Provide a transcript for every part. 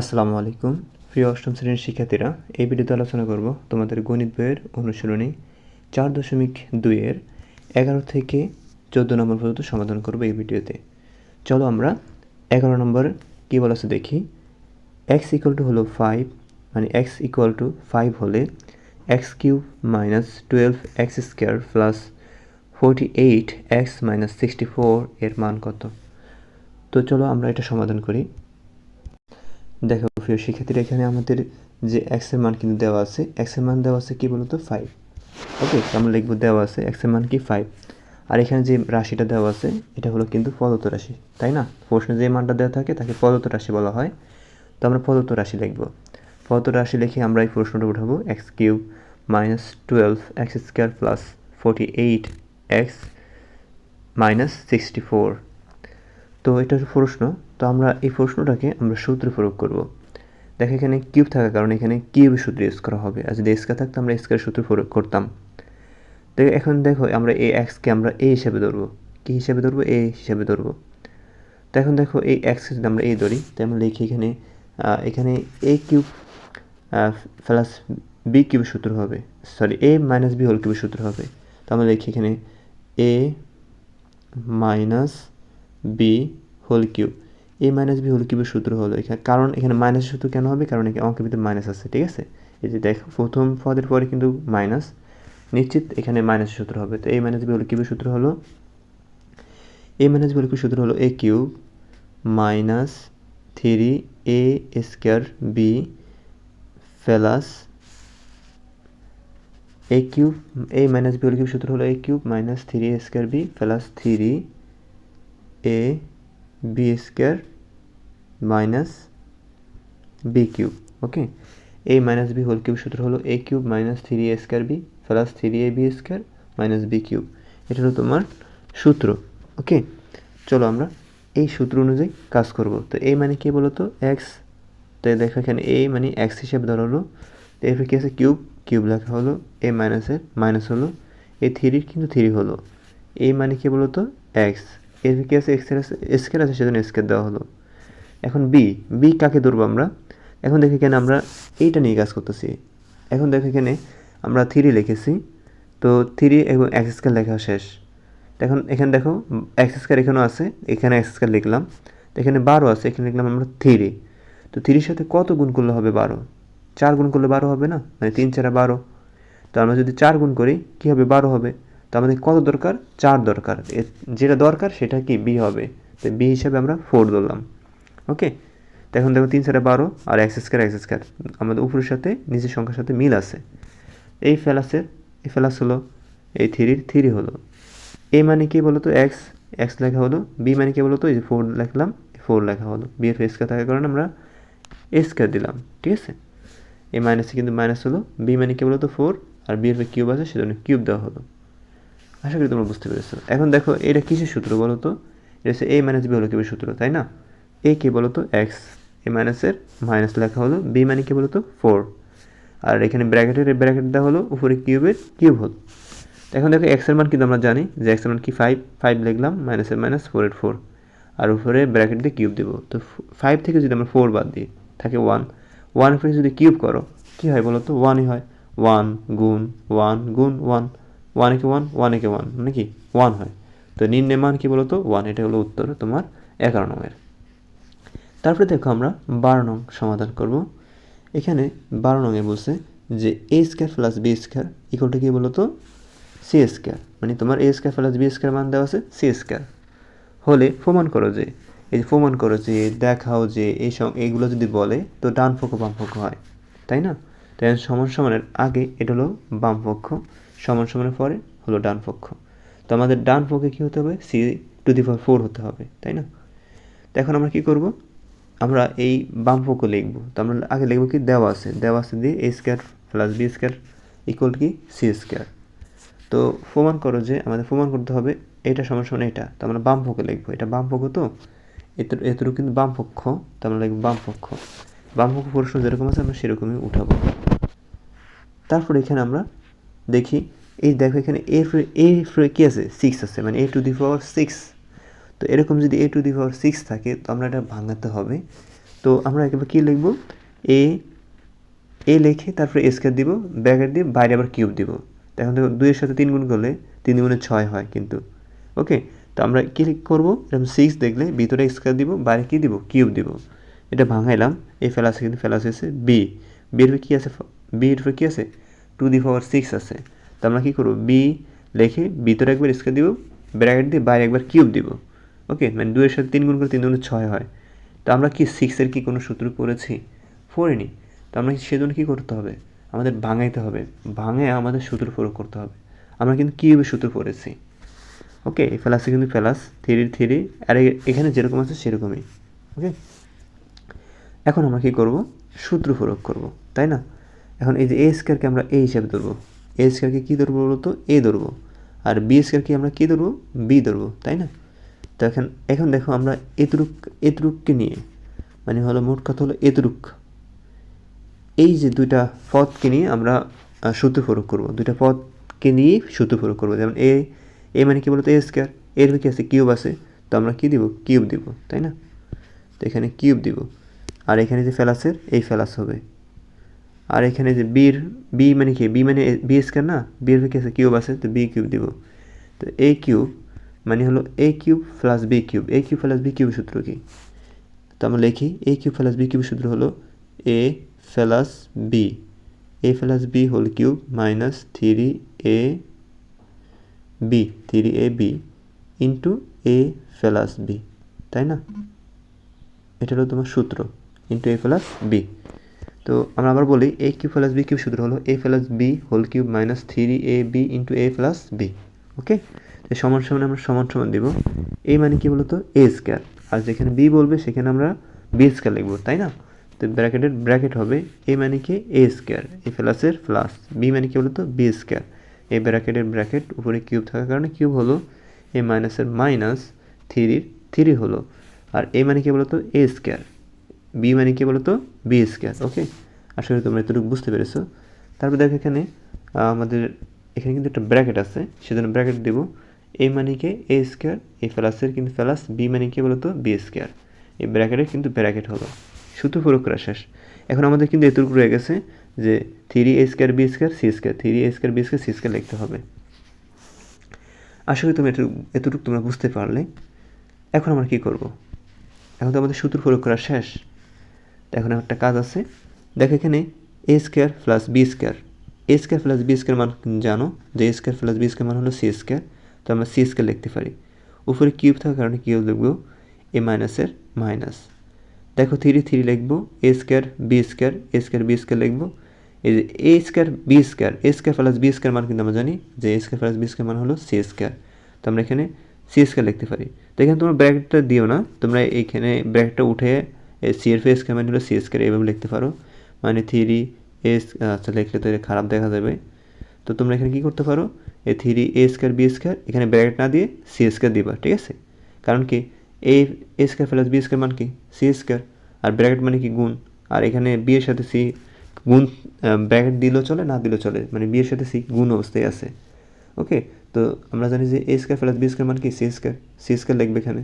আসসালামু আলাইকুম। প্রিয় অষ্টম শ্রেণির শিক্ষার্থীরা, এই ভিডিওতে আলোচনা করব তোমাদের গণিত বইয়ের অনুশীলনী চার দশমিক দুইয়ের এগারো থেকে চোদ্দ নম্বর পর্যন্ত সমাধান করব এই ভিডিওতে। চলো আমরা এগারো নম্বর কী বলেছে দেখি। এক্স ইকুয়াল টু হলো ফাইভ মানে এক্স ইকুয়াল টু ফাইভ হলে X cube minus twelve X square plus forty eight X minus sixty four এর মান কত? তো চলো আমরা এটা সমাধান করি। দেখো প্রিয় শিক্ষার্থীরা, এখানে আমাদের যে এক্সের মান কিন্তু দেওয়া আছে। এক্সের মান দেওয়া আছে কি বলতো? ফাইভ ওকে আমরা লিখব দেওয়া আছে এক্সের মান কি ফাইভ আর এখানে যে রাশিটা দেওয়া আছে, এটা হলো কিন্তু পদত্ব রাশি, তাই না? প্রশ্নে যে মানটা দেওয়া থাকে, তাকে পদত্ব রাশি বলা হয়। তো আমরা পদত্ব রাশি লিখব। পদত্ব রাশি লিখে আমরা এই প্রশ্নটা উঠাবো X cube minus twelve X square plus forty eight X minus sixty four তো এটা প্রশ্ন তো আমরা এই প্রশ্নটাকে আমরা সূত্রে প্রয়োগ করব। দেখো, এখানে কিউব থাকার কারণে এখানে কিউব সূত্র ইউজ করা হবে। আর যদি স্কার থাকতো, আমরা স্কার সূত্র প্রয়োগ করতাম। তো এখন দেখো, আমরা এই এক্সকে আমরা এ হিসাবে ধরবো। কী হিসাবে ধরবো? এ হিসাবে ধরবো। তো এখন দেখো, এই এক্সকে যদি আমরা এই ধরি, তো আমরা লিখি এখানে এখানে এ কিউব প্লাস বি কিউবের সূত্র হবে। Sorry A minus B whole কিউবের সূত্র হবে। তো আমরা লিখি এখানে A minus B whole cube. A minus B whole কিউবের সূত্র হলো এখানে, কারণ এখানে মাইনাস সূত্র কেন হবে? কারণ এখানে অঙ্কের ভিতরে মাইনাস আছে, ঠিক আছে? এই যে দেখো, প্রথম পদের পরে কিন্তু মাইনাস নিশ্চিত এখানে মাইনাস সূত্র হবে। তো এ মাইনাস বি হোল কিউবের সূত্র হলো এ মাইনাস বি হোল কিউবের সূত্র হলো A cube minus three A square B plus A cube A minus B whole cube সূত্র হলো A cube minus three A square B plus three A B square minus B cube okay A minus B whole cube সূত্র হলো A cube minus three A square B plus three A B square minus B cube এটা হলো তোমার সূত্র ওকে চলো আমরা এই সূত্র অনুযায়ী কাজ করব, তো এই মানে কি বলো তো এক্স তো দেখো এখানে এ মানে এক্স হিসেবে ধরা হলো তো এরপরে কী আছে? কিউব কিউব লেখা হলো এ মাইনাসের মাইনাস হলো এই থ্রির কিন্তু থ্রি হলো এই মানে কি বলো তো এক্সের কি আছে? এক্সের স্কেল আছে সেজন্য স্কেল দেওয়া হলো এখন বি বি কাকে ধরবো আমরা? এখন দেখো এখানে আমরা এইটা নিয়ে কাজ করতেছি। এখন দেখো এখানে আমরা থ্রি লিখেছি। তো থ্রি এবং এক্স স্কেল লেখা শেষ। এখন এখানে দেখো এক্স স্কোয়ার এখানেও আছে, এখানে এক্স স্কোয়ার লিখলাম। তো এখানে বারো আছে, এখানে লিখলাম আমরা থ্রি তো থ্রির সাথে কত গুণ করলে হবে বারো? চার গুণ করলে বারো হবে না? মানে তিন চারা বারো। তো আমরা যদি চার গুণ করি, কী হবে বারো হবে? তো আমাদের কত দরকার? চার দরকার। যেটা দরকার সেটা কি? বি হবে। তো বি হিসাবে আমরা ফোর ধরলাম। ওকে এখন দেখো তিন চারে বারো আর এক্স স্কোয়ার এক্স স্কোয়ার আমাদের উপরের সাথে, নিচের সংখ্যার সাথে মিল আছে। এই ফেলাসের এই ফেলাস হলো, এই থ্রির থ্রি হলো। এ মানে কি বলতো? এক্স এক্স লেখা হলো। বি মানে কি বলতো? এই যে ফোর লিখলাম ফোর লেখা হলো। বি এর স্কোয়ার থাকার কারণে আমরা এ স্কোয়ার দিলাম, ঠিক আছে? এ মাইনাসে কিন্তু মাইনাস হলো। বি মানে কি বলতো? ফোর আর বি এর কিউব আছে, সেজন্য কিউব দেওয়া হলো। আশা করি তোমরা বুঝতে পেরেছ। এখন দেখো, এটা কিসের সূত্র বলো তো এটা হচ্ছে এ মাইনাস বি হলো কিউবের সূত্র, তাই না? এ কে বলো তো এক্স এ মাইনাসের মাইনাস লেখা হলো। বি মানে কি বলো তো ফোর আর এখানে ব্র্যাকেটের ব্র্যাকেট দেওয়া হলো উপরে কিউবের কিউব হলো। এখন দেখো এক্সের মান কিন্তু আমরা জানি যে এক্সের মান কি? ফাইভ ফাইভ লিখলাম মাইনাসের মাইনাস ফোর এর ফোর আর উপরে ব্র্যাকেট দিয়ে কিউব দেবো। তো ফাইভ থেকে যদি আমরা ফোর বাদ দিই, থাকে ওয়ান ওয়ান উপরে যদি কিউব করো, কী হয় বলো তো ওয়ানই হয়। ওয়ান গুণ ওয়ান গুণ ওয়ান ওয়ান একে ওয়ান ওয়ান একে ওয়ান মানে কি? ওয়ান হয়। তো নিম্নে মান কি বলতো? ওয়ান এটা হলো উত্তর তোমার এগারো নংয়ের তারপরে দেখো আমরা বারো নং সমাধান করব। এখানে বারো নংয়ে বলছে যে A square plus B square ইকুয়ালটা কি বলতো? সি স্কোয়ার মানে তোমার A square plus B square মান দেওয়া আছে সি স্কোয়ার হলে প্রমাণ করো যে, এই যে প্রমাণ করো যে, দেখাও যে এই এইগুলো যদি বলে, তো ডান পক্ষ, বাম পক্ষ হয়। তাই না? তাই সমান সমানের আগে এটা হলো বাম পক্ষ, সমান সমানের পরে হলো ডান পক্ষ। তো আমাদের ডান পক্ষে কী হতে হবে? C to the power four হতে হবে, তাই না? তো এখন আমরা কী করব? আমরা এই বাম পক্ষ লিখব। তো আমরা আগে লিখব কি? দেওয়া আছে। দেওয়া আছে দিয়ে A square plus B square equal কি? সি স্কোয়ার তো প্রমাণ করো যে আমাদের প্রমাণ করতে হবে এটা সমান সমান এটা। তো আমরা বাম পক্ষে লিখব। এটা বাম তো? এত এতটুকু কিন্তু বাম পক্ষ। তো আমরা লিখব বাম পক্ষ। বাম পক্ষ প্রশ্ন যেরকম আছে আমরা সেরকমই উঠাবো। তারপর এখানে আমরা দেখি, এই দেখো এখানে এ এ কী আছে? সিক্স আছে। মানে এ টু দি পাওয়ার সিক্স তো এরকম যদি এ টু দি পাওয়ার সিক্স থাকে, তো আমরা এটা ভাঙাতে হবে। তো আমরা একেবারে কী লিখব? এ এ লিখে তারপরে স্কোয়ার দিব, ব্র্যাকেট দিয়ে বাইরে আবার কিউব দিব। তো এখন দেখো দুইয়ের সাথে তিন গুণ করলে তিন গুণে ছয় হয় কিন্তু। ওকে, তো আমরা কী করব? এরকম সিক্স দেখলে ভিতরে স্কোয়ার দিব, বাইরে কী দিব? কিউব দিব। এটা ভাঙাইলাম এই ফেলাসে কিন্তু ফেলাস হয়েছে বি বির কী আছে? বির উপরে কী আছে? টু দি পাওয়ার সিক্স আছে। তো আমরা কী করব? বি লিখে ভিতরে একবার স্কোয়ার দিব, ব্র্যাকেট দিয়ে বাইরে একবার কিউব দিব। ওকে মানে দুইয়ের সাথে তিন গুণ করে তিন গুণে ছয় হয়। তো আমরা কি সিক্সের কি কোনো সূত্র পড়েছি? পড়িনি। তো আমরা সেজন্য কী করতে হবে? আমাদের ভাঙাইতে হবে। ভাঙে আমাদের সূত্র প্রয়োগ করতে হবে। আমরা কিন্তু কীভাবে সূত্র পড়েছি? ওকে এই ফেলাসে কিন্তু ফেলাস থ্রি থ্রি আর এখানে যেরকম আছে সেরকমই। ওকে এখন আমরা কী করব? সূত্র প্রয়োগ করব। তাই না? এখন এই যে এ স্কোয়ারকে আমরা এ হিসাবে ধরবো। এ স্কোয়ারকে কী ধরবো বলতো? এ ধরবো। আর বি স্কোয়ারকে আমরা কী ধরবো? বি ধরবো। তাই না? তো এখন এখন দেখো আমরা এতরুক এতরুককে নিয়ে মানে হলো মোট কথা হলো এতরুক এই যে দুইটা পদকে নিয়ে আমরা সূত্র প্রয়োগ করব। দুইটা পদকে নিয়ে সূত্র প্রয়োগ করব। যেমন এ এ মানে কি বলতো? A square. এর কি আছে? কিউব আছে। তো আমরা কি দিব? কিউব দিব, তাই না? তো এখানে কিউব দিব। আর এখানে যে ফেলাসের, এই ফেলাস হবে। আর এখানে যে বির, বি মানে কি? বি মানে বি স্কোয়ার না? বির কি আছে? কিউব আছে। তো বি কিউব দিব। তো এ কিউব মানে হলো A cube plus B cube A cube plus B cube সূত্র কি? তো আমরা লিখি A cube plus B cube সূত্র হলো A plus B A plus B whole cube minus three A B three A B into A plus B তাই না? এটা হলো তোমার সূত্র ইন্টু এ প্লাস বি তো আমরা আবার বলি A cube plus B cube সূত্র হলো A plus B whole cube minus three A B into A plus B okay তো সমান সমান আমরা সমান সমান দিব। এই মানে কি বলতো? এ স্কোয়ার আর যেখানে বি বলবে, সেখানে আমরা বি স্কোয়ার লিখব, তাই না? তো ব্র্যাকেটের ব্র্যাকেট হবে এ মানে কি? এ স্কোয়ার এ প্লাসের প্লাস বি মানে কি বলতো? বি স্কোয়ার এই ব্র্যাকেটের ব্র্যাকেট উপরে কিউব থাকার কারণে কিউব হলো এ মাইনাসের মাইনাস থ্রির থ্রি হলো। আর এ মানে কি বলতো? এ স্কোয়ার বি মানে কি বলতো? বি স্কোয়ার ওকে আশা করি তোমরা এতটুকু বুঝতে পেরেছ। তারপর দেখো এখানে আমাদের এখানে কিন্তু একটা ব্র্যাকেট আছে, সেজন্য ব্র্যাকেট দেব। এ মানে কি? এ স্কোয়ার এই প্লাসের কিন্তু প্লাস বি মানে কি বলতো? বি স্কোয়ার এই ব্র্যাকেটের কিন্তু ব্র্যাকেট হলো। সূত্র প্রয়োগ করা শেষ। এখন আমাদের কিন্তু এতটুকু রয়ে গেছে যে three A square B square C square three A square B square C square লিখতে হবে। আশা করি তুমি এতটুকু তোমরা বুঝতে পারলে। এখন আমরা কী করব? এখন তো আমাদের সূত্র প্রয়োগ করা শেষ। এখন একটা কাজ আছে। দেখো এখানে A square plus B square A square plus B square মান জানো? যে A square plus B square মান হলো সি স্কোয়ার তো আমরা সি স্কোয়ার লিখতে পারি। উপরে কিউব থাকার কারণে কিউব লিখব এ মাইনাসের মাইনাস দেখো থ্রি থ্রি লিখব A square B square A square B square লিখব। এই যে A square B square A square plus B square মান কিন্তু আমরা জানি যে A square plus B square মান হলো সি স্কোয়ার তো আমরা এখানে সি স্কোয়ার লিখতে পারি। তো এখানে তোমরা ব্র্যাকেটটা দিও না, তোমরা এইখানে ব্র্যাকেটটা উঠে সি এর ফেস স্কোয়ার মানে হলো সি স্কোয়ার এইভাবে লিখতে পারো। মানে থ্রি এস আচ্ছা লিখলে তো এটা খারাপ দেখা যাবে। তো তোমরা এখানে কী করতে পারো? এই three A square B square এখানে ব্র্যাকেট না দিয়ে সি স্কোয়ার দিবা, ঠিক আছে? কারণ কি A A square plus B square মান কি? সি স্কোয়ার আর ব্র্যাকেট মানে কি গুণ? আর এখানে বি এর সাথে সি গুণ ব্র্যাকেট দিলেও চলে, না দিলেও চলে মানে বি এর সাথে সি গুণ অবস্থায় আছে। ওকে তো আমরা জানি যে A square plus B square মানে কি? সি স্কোয়ার সি স্কোয়ার লিখবে এখানে।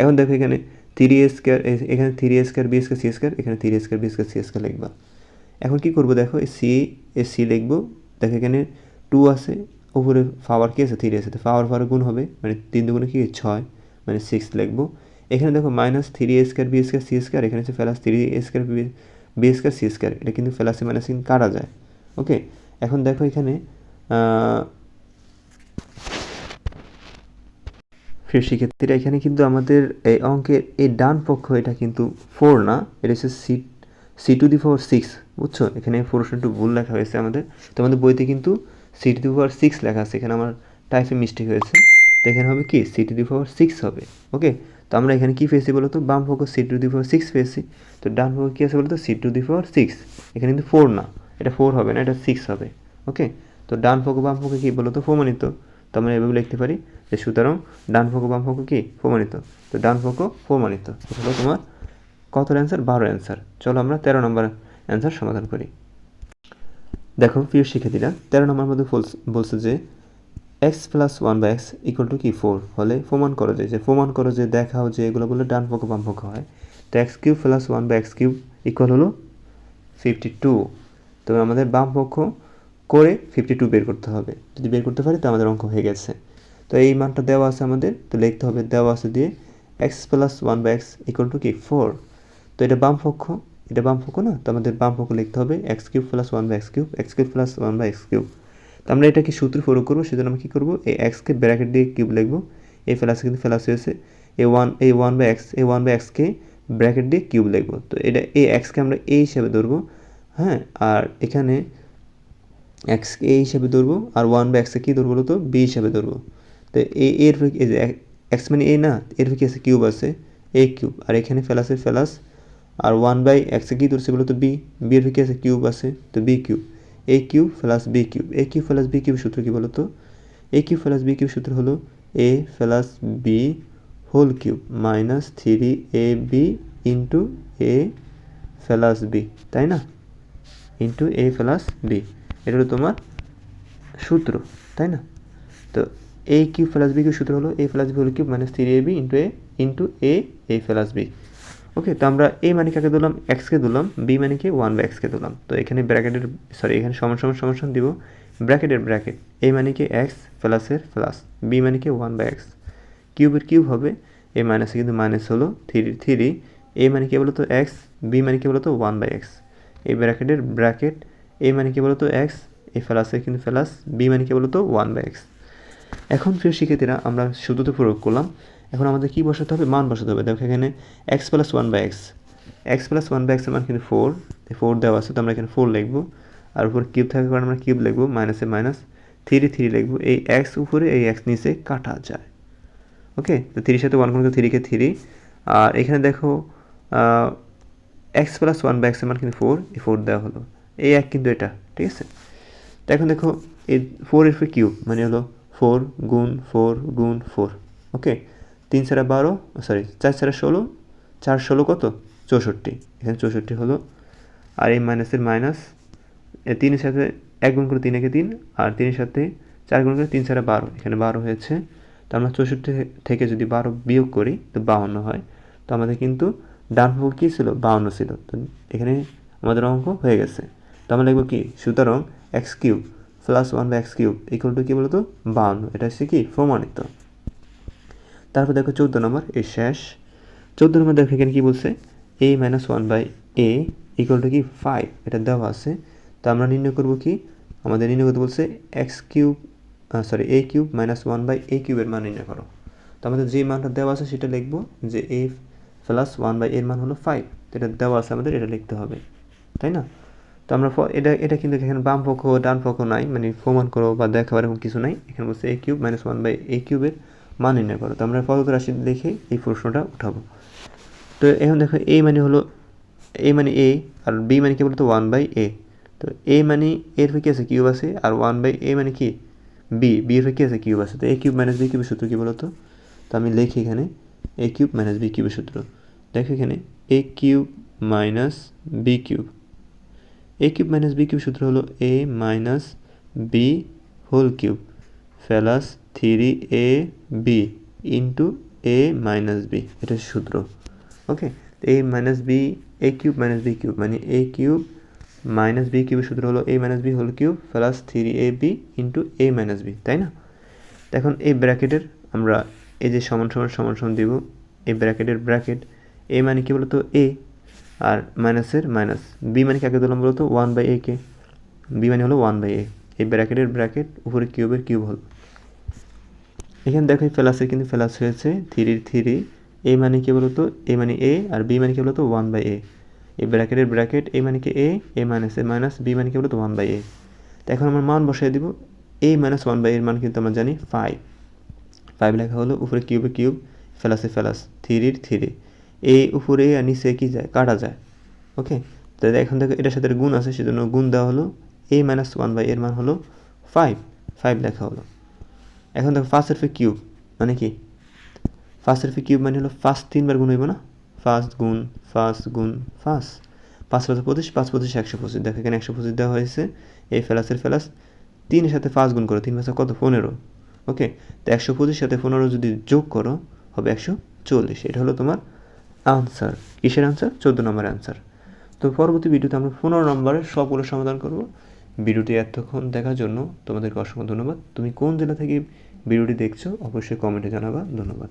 এখন দেখো এখানে থ্রি এ স্কোয়ার এখানে three A square B square C square এখানে three A square B square C square লিখবা। এখন কি করব দেখো? এই সি এ সি লিখব। দেখো এখানে টু আছে উপরে পাওয়ার কি আছে? থ্রি আছে। পাওয়ার পাওয়ার গুণ হবে মানে তিন দুগুণে কি? ছয় মানে সিক্স লিখব। এখানে দেখো minus three A square B square C square এখানে হচ্ছে plus three A square B B square C square এটা কিন্তু প্লাসে মাইনাস কিন্তু কাটা যায়। ওকে এখন দেখো এখানে শিক্ষার্থীরা এখানে কিন্তু আমাদের এই অঙ্কের এই ডান পক্ষ এটা কিন্তু ফোর না, এটা হচ্ছে C C to the four six বুঝছ? এখানে ফোরশো একটু ভুল লেখা হয়েছে আমাদের। তো আমাদের বইতে কিন্তু সি টু পাওয়ার সিক্স লেখা আছে, এখানে আমার টাইপে মিস্টেক হয়েছে। তো এখানে হবে কি? C to the power six হবে ওকে তো আমরা এখানে কী পেয়েছি বলো তো বাম পক্ষ C to the power six পেয়েছি। তো ডান পক্ষ কী আছে বলো তো C to the power six. এখানে কিন্তু ফোর না, এটা ফোর হবে না, এটা সিক্স হবে ওকে তো ডান পক্ষ, বাম ফোকে কী বলো তো প্রমাণিত। তো আমরা এভাবে লিখতে পারি যে সুতরাং ডান পক্ষ, বাম পক্ষ কি? প্রমাণিত। তো ডান পক্ষ প্রমাণিত। হলো তোমার কত অ্যান্সার বারো অ্যান্সার চলো আমরা তেরো নম্বর অ্যান্সার সমাধান করি। দেখো, প্রিয় শিক্ষার্থীরা, তেরো নম্বর মধ্যে বলছে যে X plus one by X equal to কি? ফোর হলে প্রমাণ করো যে যে প্রমাণ করো যে, দেখাও যে এগুলো বললে ডান পক্ষ বাম পক্ষ হয়। তো X cube plus one by X cube equal হলো ফিফটি টু তো আমাদের বাম পক্ষ করে ফিফটি টু বের করতে হবে। যদি বের করতে পারি, তো আমাদের অঙ্ক হয়ে গেছে। তো এই মানটা দেওয়া আছে আমাদের, তো লিখতে হবে দেওয়া আছে দিয়ে X plus one by X equal to কি? ফোর তো এটা বাম পক্ষ এটা বাম পক্ষ না? তো আমাদের বাম পক্ষ লিখতে হবে X cube plus one by X cube X cube plus one by X cube তো আমরা এটাকে সূত্র প্রয়োগ করব, সেজন্য আমরা কী করব? এই এক্সকে ব্র্যাকেট দিয়ে কিউব লিখব। এই ফেলাসে কিন্তু ফেলাস হয়েছে। এ ওয়ান এই one by X A one by এক্সকে ব্র্যাকেট দিয়ে কিউব লিখব। তো এটা, এই এক্সকে আমরা এই হিসাবে ধরবো হ্যাঁ? আর এখানে এক্স এ হিসাবে ধরবো, আর ওয়ান বাই এক্সকে কী ধরবো তো বি হিসাবে ধরবো। তো এ, এর এক্স মানে এ না, এর কি আছে? কিউব আছে এ কিউব আর এখানে ফেলাসে ফেলাস আর ওয়ান বাই এক্সে কী ধরছে বলো তো? বি বি এর কি আছে কিউব আছে, তো B cube A cube plus B cube A cube plus B cube সূত্র কী বলো তো? A cube plus B cube সূত্র হলো A plus B whole cube minus three A B into A plus B তাই না? ইন্টু এ প্লাস বি এটা হলো তোমার সূত্র, তাই না? তো A cube plus B cube সূত্র হলো A plus B whole cube minus three A B into A into A A plus B okay তো আমরা এ মানে কাকে দিলাম? এক্সকে দিলাম। বি মানে কি? ওয়ান বাই এক্সকে দিলাম। তো এখানে ব্র্যাকেটের সরি এখানে সমান সমান সমান দিব। ব্র্যাকেটের ব্র্যাকেট এ মানে কি? এক্স প্লাসের প্লাস বি মানে কি? ওয়ান বাই এক্স কিউবের কিউব হবে। এ মাইনাসে কিন্তু মাইনাস হলো থ্রি থ্রি এ মানে কি বলতো? এক্স বি মানে কি বলতো? ওয়ান বাই এক্স এই ব্র্যাকেটের ব্র্যাকেট এ মানে কি বলতো? এক্স এ ফেলাসে কিন্তু ফেলাস বি মানে কি বলতো? ওয়ান বাই এক্স এখন প্রিয় শিক্ষার্থীরা, আমরা শুধুতে প্রয়োগ করলাম। এখন আমাদের কী বসাতে হবে? মান বসাতে হবে। দেখো এখানে X plus one by X X plus one by এক্সের মান কিন্তু ফোর ফোর দেওয়া আছে, তো আমরা এখানে ফোর লিখব। আর উপর কিউব থাকার কারণে আমরা কিউব লিখব মাইনাসে মাইনাস থ্রি থ্রি লিখব। এই এক্স উপরে, এই এক্স নিচে কাটা যায়। ওকে তো থ্রির সাথে ওয়ান করতে থ্রিকে থ্রি আর এখানে দেখো এক্স প্লাস ওয়ান বাই এক্সের মান কিন্তু ফোর এই ফোর দেওয়া হলো। এই এক কিন্তু এটা, ঠিক আছে? তো এখন দেখো, এই ফোর এর ফোর কিউব মানে হলো ফোর গুণ ফোর গুণ ফোর ওকে তিন ছাড়া বারো সরি চার ছাড়া ষোলো, চার ষোলো কত? চৌষট্টি। এখানে চৌষট্টি হলো, আর এই মাইনাসের মাইনাস তিনের সাথে এক গুণ করে তিন একে তিন, আর তিনের সাথে চার গুণ করে তিন ছাড়া বারো, এখানে বারো হয়েছে। তো আমরা চৌষট্টি থেকে যদি বারো বিয়োগ করি, তো বাউন্ন হয়। তো আমাদের কিন্তু ডান পক্ষ কী ছিল? বাউন্ন ছিল। তো এখানে আমাদের অঙ্ক হয়ে গেছে। তো আমরা লিখব কি? সুতরাং এক্স কিউব প্লাস ওয়ান বা এক্স কিউব ইকুয়াল টু কী বলতো? বাউন্ন। এটা হচ্ছে কি? প্রমাণিত। তারপর দেখো চৌদ্দ নম্বর এই শেষ। চৌদ্দ নম্বর দেখো এখানে কী বলছে? A minus one by A equal to কি? ফাইভ এটা দেওয়া আছে। তো আমরা নির্ণয় করব কি? আমাদের নির্ণয় করতে বলছে X cube sorry A cube minus one by A কিউবের মান নির্ণয় করো। তো আমাদের যে মানটা দেওয়া আছে সেটা লিখব যে এ প্লাস ওয়ান বাই এর মান হলো ফাইভ তো এটা দেওয়া আছে আমাদের, এটা লিখতে হবে। তাই না? তো আমরা এটা এটা কিন্তু এখানে বাম পক্ষ, ডান পক্ষ নাই মানে প্রমাণ করো বা দেখাবার এরকম কিছু নাই। এখানে বলছে A cube minus one by A কিউবের মান নির্ণয় করো। তো আমরা পদত রাশি দেখে এই প্রশ্নটা উঠাবো। তো এখন দেখো এ মানে হলো এ মানে এ আর বি মানে কি বলতো? ওয়ান বাই এ তো এ মানে এর কি আছে কিউব আছে আর ওয়ান বাই এ মানে কি? বি বি এর কি আছে কিউব আছে। তো এ কিউব মাইনাস বি কিউবের সূত্র কী বলতো? তো আমি লিখি এখানে এ কিউব মাইনাস বি কিউবের সূত্র। দেখো এখানে A cube minus B cube A cube minus B cube সূত্র হলো A minus B whole cube plus three A B into A minus B এটা সূত্র। Okay A minus B A cube minus B cube মানে A cube minus B কিউবের সূত্র হলো A minus B whole cube plus three A B into A minus B তাই না? এখন এই ব্র্যাকেটের আমরা এই যে সমান সমান সমান সমান দিব, এই ব্র্যাকেটের ব্র্যাকেট এ মানে কি বলতো? এ আর মাইনাসের মাইনাস বি মানে কাকে দিলাম বলতো? ওয়ান বাই এ কে বি মানে হলো ওয়ান বাই এ এই ব্র্যাকেটের ব্র্যাকেট উপরে কিউবের কিউব হল এখানে দেখো এই ফেলাসের কিন্তু ফেলাস হয়েছে, থ্রির থ্রি, এ মানে কি বলতো? এ মানে এ আর বি মানে কি বলতো? One by A. এই ব্র্যাকেটের ব্র্যাকেট এ মানে কি A A minus A minus B মানে কি বলতো? One by A. তো এখন আমরা মান বসাই দিব। এ মাইনাস ওয়ান বাই এর মান কিন্তু আমরা জানি ফাইভ। ফাইভ লেখা হলো উপরে কিউবে কিউব, ফেলাসে ফেলাস, থ্রির থ্রি। এ উপরে আর নিচে কি যায়? কাটা যায়। ওকে? তো এখন থেকে এটার সাথে গুণ আছে, সেজন্য গুণ দেওয়া হলো। এ মাইনাস ওয়ান বাই এর মান হলো ফাইভ। ফাইভ লেখা হলো। এখন দেখো ফার্স্ট ফি কিউব মানে কি? ফার্স্ট ফি কিউব মানে হলো ফার্স্ট তিনবার গুণ হইব না? ফার্স্ট গুণ ফার্স্ট গুণ ফার্স্ট পাঁচ পাঁচ পঁচিশ পাঁচ, পঁচিশ, একশো পঁচিশ। দেখো এখানে একশো পঁচিশ দেওয়া হয়েছে, এই ফেলাসের ফেলাস তিনের সাথে ফার্স্ট গুণ করো, তিন পাঁচে কত? পনেরো। ওকে? তো একশো পঁচিশ সাথে পনেরো যদি যোগ করো, হবে একশো চল্লিশ। এটা হলো তোমার আনসার কিসের আনসার চোদ্দ নম্বরের আনসার তো পরবর্তী ভিডিওতে আমরা পনেরো নম্বরের সবগুলো সমাধান করব। ভিডিওটি এতক্ষণ দেখার জন্য তোমাদেরকে অসংখ্য ধন্যবাদ। তুমি কোন জেলা থেকে ভিডিওটি দেখছ অবশ্যই কমেন্টে জানাবা। ধন্যবাদ।